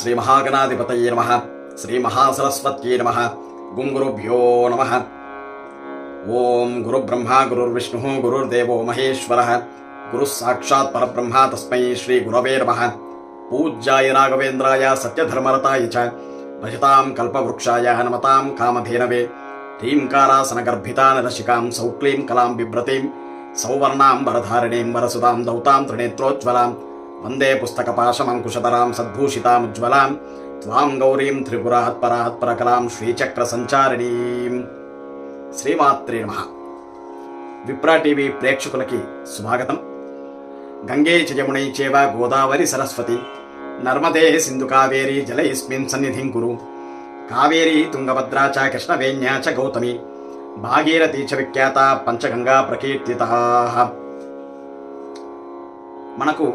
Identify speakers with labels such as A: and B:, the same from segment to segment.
A: శ్రీ మహాగణాధిపతయే నమ శ్రీ మహాసరస్వత్యే నమ గుంగురుభ్యో నమ ఓం గురు బ్రహ్మ గురుర్విష్ణు గురుర్దేవో మహేశ్వర గురు సాక్షాత్ పరబ్రహ్మ తస్మై శ్రీ గురవే నమ పూజ్యాయ రాఘవేంద్రాయ సత్యధర్మరతాయ చ రచితాం కల్పవృక్షాయ నమతాం కామధేనవే టీంకారాసనగర్భితానరశికాం సౌక్లీం కలాం బిభ్రతీం సౌవర్ణాం వరధారిణీం వరసుదాం దౌతాం త్రినేత్రోజ్వలాం వందే పుస్తక పుస్తకపాశమంకుశతరాం సద్భూషితాముజ్వలాం త్వాం గౌరీం త్రిపురాత్పరాత్పరకలాం శ్రీచక్ర సంచారిణీ శ్రీమాత్రే నమ విప్రా టీవీ ప్రేక్షకులకి స్వాగతం గంగే చయమునై చేవ గోదావరి సరస్వతి నర్మదే సింధు కావేరీ జలైస్మిన్ సన్నిధిం కురు కావేరీ తుంగభద్రా చ కృష్ణవేణ్యా చ గౌతమి భాగీరథీ చ విఖ్యాత పంచగంగా ప్రకీర్తిత మనకు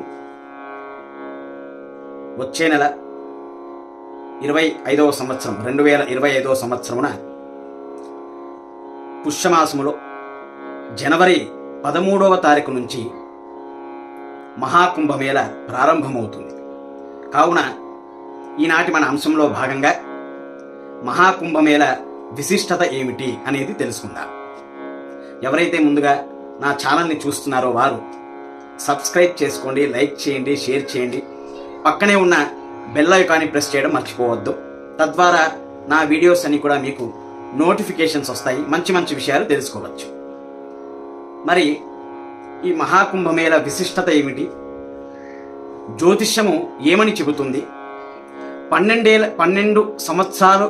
A: వచ్చే నెల ఇరవై ఐదవ సంవత్సరం రెండు వేల ఇరవై ఐదవ సంవత్సరమున పుష్యమాసములో జనవరి పదమూడవ తారీఖు నుంచి మహాకుంభమేళ ప్రారంభమవుతుంది కావున ఈనాటి మన అంశంలో భాగంగా మహాకుంభమేళ విశిష్టత ఏమిటి అనేది తెలుసుకుందాం ఎవరైతే ముందుగా నా ఛానల్ని చూస్తున్నారో వారు సబ్స్క్రైబ్ చేసుకోండి లైక్ చేయండి షేర్ చేయండి పక్కనే ఉన్న బెల్ ఐకాన్ని ప్రెస్ చేయడం మర్చిపోవద్దు తద్వారా నా వీడియోస్ అన్ని కూడా మీకు నోటిఫికేషన్స్ వస్తాయి మంచి మంచి విషయాలు తెలుసుకోవచ్చు మరి ఈ మహాకుంభమేళ విశిష్టత ఏమిటి జ్యోతిష్యము ఏమని చెబుతుంది పన్నెండేళ్ళ పన్నెండు సంవత్సరాలు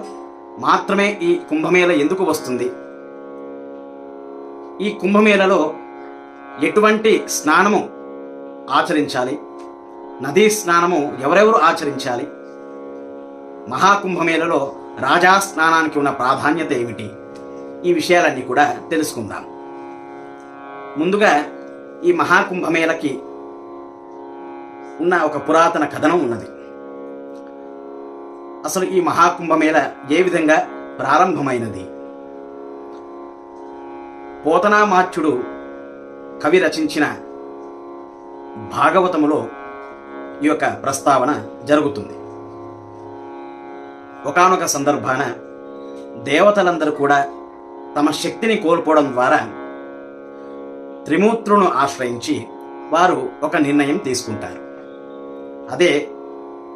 A: మాత్రమే ఈ కుంభమేళ ఎందుకు వస్తుంది ఈ కుంభమేళలో ఎటువంటి స్నానము ఆచరించాలి నదీ స్నానము ఎవరెవరు ఆచరించాలి మహాకుంభమేళలో రాజా స్నానానికి ఉన్న ప్రాధాన్యత ఏమిటి ఈ విషయాలన్నీ కూడా తెలుసుకుందాం ముందుగా ఈ మహాకుంభమేళకి ఉన్న ఒక పురాతన కథనం ఉన్నది అసలు ఈ మహాకుంభమేళ ఏ విధంగా ప్రారంభమైనది పోతనామాచ్యుడు కవి రచించిన భాగవతములో ఈ యొక్క ప్రస్తావన జరుగుతుంది ఒకనొక సందర్భాన దేవతలందరూ కూడా తమ శక్తిని కోల్పోవడం ద్వారా త్రిమూత్రును ఆశ్రయించి వారు ఒక నిర్ణయం తీసుకుంటారు అదే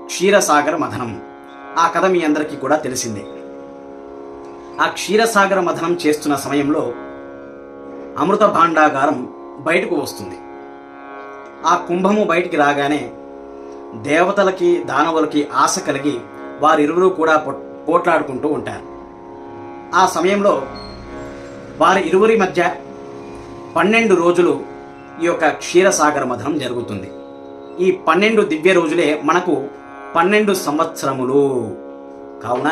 A: క్షీరసాగర మథనం ఆ కథ మీ అందరికీ కూడా తెలిసిందే ఆ క్షీరసాగర మథనం చేస్తున్న సమయంలో అమృత భాండాగారం బయటకు వస్తుంది ఆ కుంభము బయటికి రాగానే దేవతలకి దానవులకి ఆశ కలిగి వారిరువురు కూడా పోట్లాడుకుంటూ ఉంటారు ఆ సమయంలో వారి ఇరువురి మధ్య పన్నెండు రోజులు ఈ యొక్క క్షీరసాగర మధనం జరుగుతుంది ఈ పన్నెండు దివ్య రోజులే మనకు పన్నెండు సంవత్సరములు కావున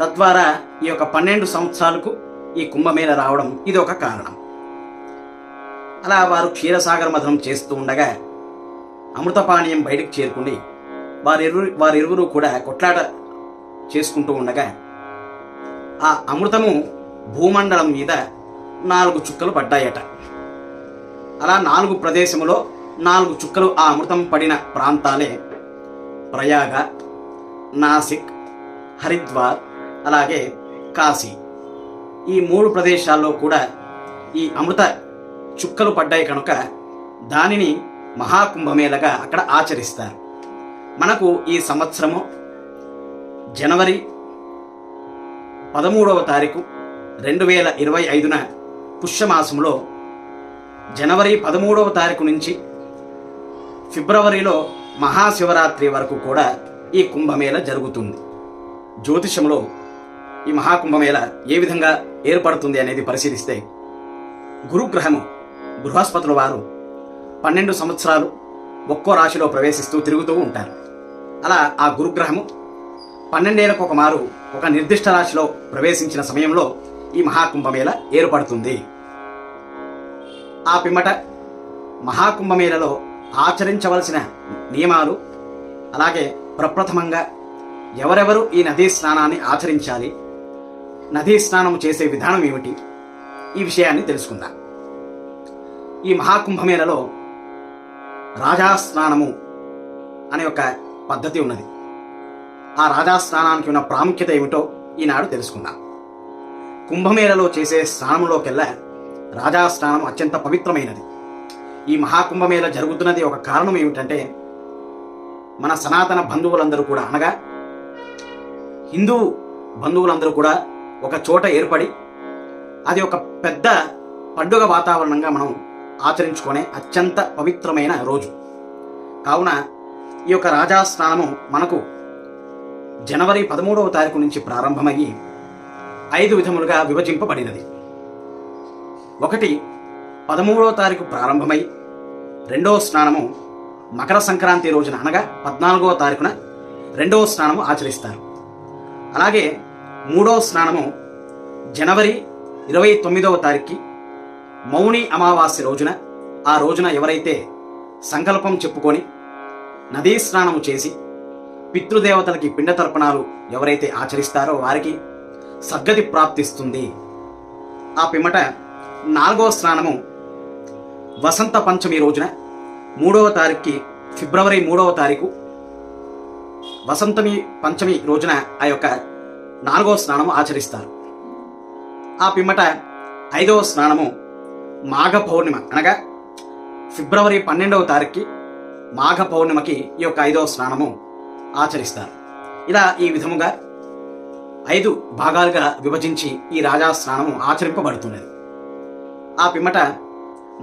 A: తద్వారా ఈ యొక్క పన్నెండు సంవత్సరాలకు ఈ కుంభమేళ రావడం ఇది ఒక కారణం అలా వారు క్షీరసాగర మధనం చేస్తూ ఉండగా అమృతపానీయం బయటకు చేరుకుని వారిరు వారిరువురు కూడా కొట్లాట చేసుకుంటూ ఉండగా ఆ అమృతము భూమండలం మీద నాలుగు చుక్కలు పడ్డాయట అలా నాలుగు ప్రదేశంలో నాలుగు చుక్కలు ఆ అమృతం పడిన ప్రాంతాలే ప్రయాగ నాసిక్ హరిద్వార్ అలాగే కాశీ ఈ మూడు ప్రదేశాల్లో కూడా ఈ అమృత చుక్కలు పడ్డాయి కనుక దానిని మహాకుంభమేళగా అక్కడ ఆచరిస్తారు మనకు ఈ సంవత్సరము జనవరి పదమూడవ తారీఖు రెండు వేల ఇరవై ఐదున పుష్యమాసంలో జనవరి పదమూడవ తారీఖు నుంచి ఫిబ్రవరిలో మహాశివరాత్రి వరకు కూడా ఈ కుంభమేళ జరుగుతుంది జ్యోతిషంలో ఈ మహాకుంభమేళ ఏ విధంగా ఏర్పడుతుంది అనేది పరిశీలిస్తే గురుగ్రహము బృహస్పతుల వారు పన్నెండు సంవత్సరాలు ఒక్కో రాశిలో ప్రవేశిస్తూ తిరుగుతూ ఉంటారు అలా ఆ గురుగ్రహము పన్నెండేళ్లకు ఒక మారు ఒక నిర్దిష్ట రాశిలో ప్రవేశించిన సమయంలో ఈ మహాకుంభమేళ ఏర్పడుతుంది ఆ పిమ్మట మహాకుంభమేళలో ఆచరించవలసిన నియమాలు అలాగే ప్రప్రథమంగా ఎవరెవరు ఈ నదీ స్నానాన్ని ఆచరించాలి నదీ స్నానం చేసే విధానం ఏమిటి ఈ విషయాన్ని తెలుసుకుందాం ఈ మహాకుంభమేళలో రాజాస్నానము అనే ఒక పద్ధతి ఉన్నది ఆ రాజాస్నానానికి ఉన్న ప్రాముఖ్యత ఏమిటో ఈనాడు తెలుసుకుందాం కుంభమేళలో చేసే స్నానంలోకెల్లా రాజాస్నానం అత్యంత పవిత్రమైనది ఈ మహాకుంభమేళ జరుగుతున్నది ఒక కారణం ఏమిటంటే మన సనాతన బంధువులందరూ కూడా అనగా హిందూ బంధువులందరూ కూడా ఒక చోట ఏర్పడి అది ఒక పెద్ద పండుగ వాతావరణంగా మనం ఆచరించుకునే అత్యంత పవిత్రమైన రోజు కావున ఈ యొక్క రాజాస్నానము మనకు జనవరి పదమూడవ తారీఖు నుంచి ప్రారంభమయ్యి ఐదు విధములుగా విభజింపబడినది ఒకటి పదమూడవ తారీఖు ప్రారంభమై రెండవ స్నానము మకర సంక్రాంతి రోజున అనగా పద్నాలుగవ తారీఖున రెండవ స్నానము ఆచరిస్తారు అలాగే మూడవ స్నానము జనవరి ఇరవై తొమ్మిదవ తారీఖుకి మౌని అమావాస్య రోజున ఆ రోజున ఎవరైతే సంకల్పం చెప్పుకొని నదీ స్నానము చేసి పితృదేవతలకి పిండ తర్పణాలు ఎవరైతే ఆచరిస్తారో వారికి సద్గతి ప్రాప్తిస్తుంది ఆ పిమ్మట నాలుగవ స్నానము వసంత పంచమి రోజున మూడవ తారీఖుకి ఫిబ్రవరి మూడవ తారీఖు వసంతమి పంచమి రోజున ఆ యొక్క నాలుగవ స్నానము ఆచరిస్తారు ఆ పిమ్మట ఐదవ స్నానము మాఘ పౌర్ణిమ అనగా ఫిబ్రవరి పన్నెండవ తారీఖుకి మాఘ పౌర్ణిమకి ఈ యొక్క ఐదవ స్నానము ఆచరిస్తారు ఇలా ఈ విధముగా ఐదు భాగాలుగా విభజించి ఈ రాజా స్నానము ఆచరింపబడుతున్నది ఆ పిమ్మట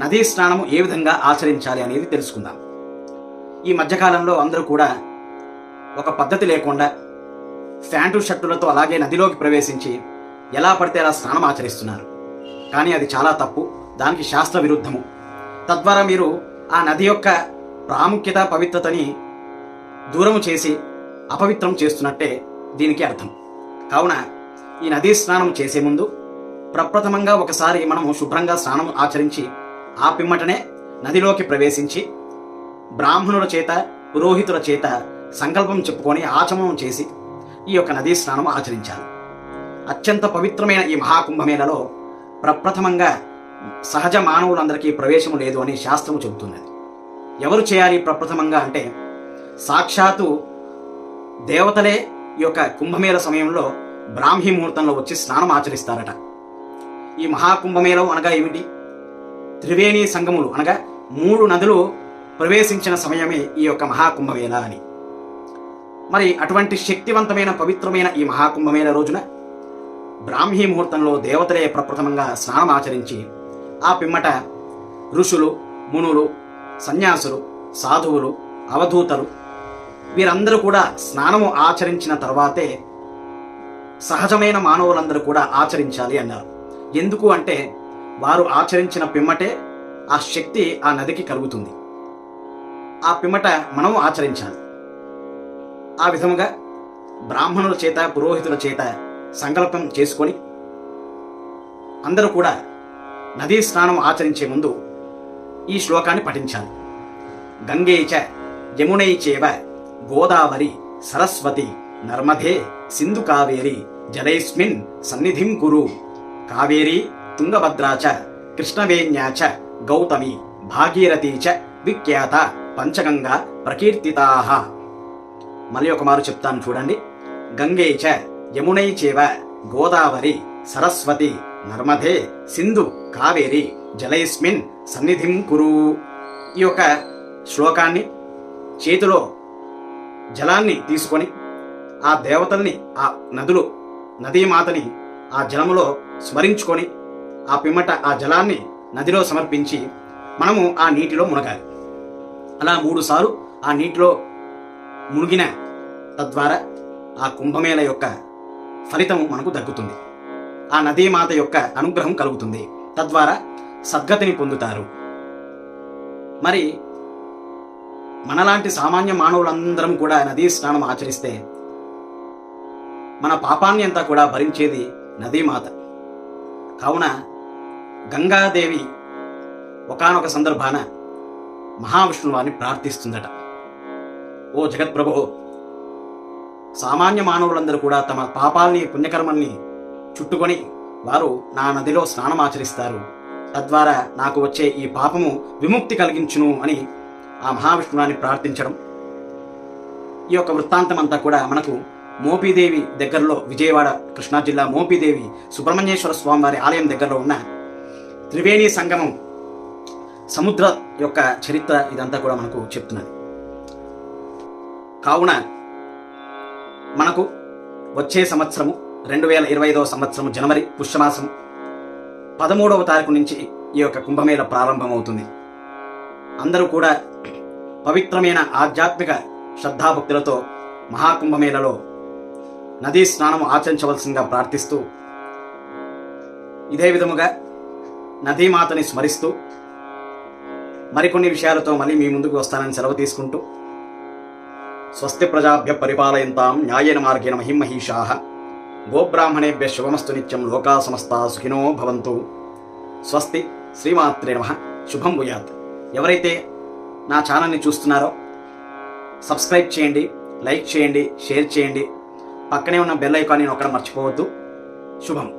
A: నదీ స్నానము ఏ విధంగా ఆచరించాలి అనేది తెలుసుకుందాం ఈ మధ్యకాలంలో అందరూ కూడా ఒక పద్ధతి లేకుండా ఫ్యాంటు షర్టులతో అలాగే నదిలోకి ప్రవేశించి ఎలా పడితే అలా స్నానం ఆచరిస్తున్నారు కానీ అది చాలా తప్పు దానికి శాస్త్ర విరుద్ధము తద్వారా మీరు ఆ నది యొక్క ప్రాముఖ్యత పవిత్రతని దూరము చేసి అపవిత్రం చేస్తున్నట్టే దీనికి అర్థం కావున ఈ నదీ స్నానం చేసే ముందు ప్రప్రథమంగా ఒకసారి మనము శుభ్రంగా స్నానం ఆచరించి ఆ పిమ్మటనే నదిలోకి ప్రవేశించి బ్రాహ్మణుల చేత పురోహితుల చేత సంకల్పం చెప్పుకొని ఆచమనం చేసి ఈ యొక్క నదీ స్నానం ఆచరించాలి అత్యంత పవిత్రమైన ఈ మహాకుంభమేళలో ప్రప్రథమంగా సహజ మానవులందరికీ ప్రవేశం లేదు అని శాస్త్రము చెబుతున్నది ఎవరు చేయాలి ప్రప్రథమంగా అంటే సాక్షాత్తు దేవతలే ఈ యొక్క కుంభమేళ సమయంలో బ్రాహ్మీ ముహూర్తంలో వచ్చి స్నానం ఆచరిస్తారట ఈ మహాకుంభమేళం అనగా ఏమిటి త్రివేణి సంగములు అనగా మూడు నదులు ప్రవేశించిన సమయమే ఈ యొక్క మహాకుంభమేళ అని మరి అటువంటి శక్తివంతమైన పవిత్రమైన ఈ మహాకుంభమేళ రోజున బ్రాహ్మీ ముహూర్తంలో దేవతలే ప్రప్రథమంగా స్నానం ఆచరించి ఆ పిమ్మట ఋషులు మునులు సన్యాసులు సాధువులు అవధూతలు వీరందరూ కూడా స్నానము ఆచరించిన తర్వాతే సహజమైన మానవులందరూ కూడా ఆచరించాలి అన్నారు ఎందుకు అంటే వారు ఆచరించిన పిమ్మటే ఆ శక్తి ఆ నదికి కలుగుతుంది ఆ పిమ్మట మనము ఆచరించాలి ఆ విధముగా బ్రాహ్మణుల చేత పురోహితుల చేత సంకల్పం చేసుకొని అందరూ కూడా నదీ స్నానం ఆచరించే ముందు ఈ శ్లోకాన్ని పఠించాలి గంగే చ యమునై చేవ గోదావరి సరస్వతి నర్మధే సింధు కావేరి జలైస్మిన్ సన్నిధిం కురు కావేరి తుంగభద్రాచ కృష్ణవేణ్యాచ గౌతమి భాగీరథీ చ విఖ్యాత పంచగంగా ప్రకీర్తితాహ మళ్ళీ ఒక మారు చెప్తాను చూడండి గంగే చ యమునై చేవ గోదావరి సరస్వతి నర్మధే సింధు కావేరి జలయస్మిన్ సన్నిధిం కురు ఈ యొక్క శ్లోకాన్ని చేతిలో జలాన్ని తీసుకొని ఆ దేవతల్ని ఆ నదులు నదీమాతని ఆ జలములో స్మరించుకొని ఆ పిమ్మట ఆ జలాన్ని నదిలో సమర్పించి మనము ఆ నీటిలో మునగాలి అలా మూడుసార్లు ఆ నీటిలో మునిగిన తద్వారా ఆ కుంభమేళ యొక్క ఫలితం మనకు దక్కుతుంది ఆ నదీమాత యొక్క అనుగ్రహం కలుగుతుంది తద్వారా సద్గతిని పొందుతారు మరి మనలాంటి సామాన్య మానవులందరం కూడా నదీ స్నానం ఆచరిస్తే మన పాపాన్ని అంతా కూడా భరించేది నదీమాత కావున గంగాదేవి ఒకనొక సందర్భాన మహావిష్ణువాన్ని ప్రార్థిస్తుందట ఓ జగత్ప్రభు సామాన్య మానవులందరూ కూడా తమ పాపాల్ని పుణ్యకర్మల్ని చుట్టుకొని వారు నా నదిలో స్నానమాచరిస్తారు తద్వారా నాకు వచ్చే ఈ పాపము విముక్తి కలిగించును అని ఆ మహావిష్ణువాన్ని ప్రార్థించడం ఈ యొక్క వృత్తాంతం అంతా కూడా మనకు మోపీదేవి దగ్గరలో విజయవాడ కృష్ణా జిల్లా మోపీదేవి సుబ్రహ్మణ్యేశ్వర స్వామి వారి ఆలయం దగ్గరలో ఉన్న త్రివేణి సంగమం సముద్ర యొక్క చరిత్ర ఇదంతా కూడా మనకు చెప్తున్నది కావున మనకు వచ్చే సంవత్సరము రెండు వేల ఇరవై ఐదవ సంవత్సరం జనవరి పుష్యమాసం పదమూడవ తారీఖు నుంచి ఈ యొక్క కుంభమేళ ప్రారంభమవుతుంది అందరూ కూడా పవిత్రమైన ఆధ్యాత్మిక శ్రద్ధాభక్తులతో మహాకుంభమేళలో నదీ స్నానం ఆచరించవలసిందిగా ప్రార్థిస్తూ ఇదే విధముగా నదీమాతని స్మరిస్తూ మరికొన్ని విషయాలతో మళ్ళీ మీ ముందుకు వస్తానని సెలవు తీసుకుంటూ స్వస్తి ప్రజాభ్య పరిపాలయంతాం న్యాయన మార్గేణ మహిమహీషాహ గోబ్రాహ్మణేభ్య శుభమస్తు నిత్యం లోకా సమస్త సుఖినో భవంతు స్వస్తి శ్రీమాత్రే నమ శుభం భూయాత్ ఎవరైతే నా ఛానల్ని చూస్తున్నారో సబ్స్క్రైబ్ చేయండి లైక్ చేయండి షేర్ చేయండి పక్కనే ఉన్న బెల్ నేను ఒక్కడ మర్చిపోవద్దు శుభం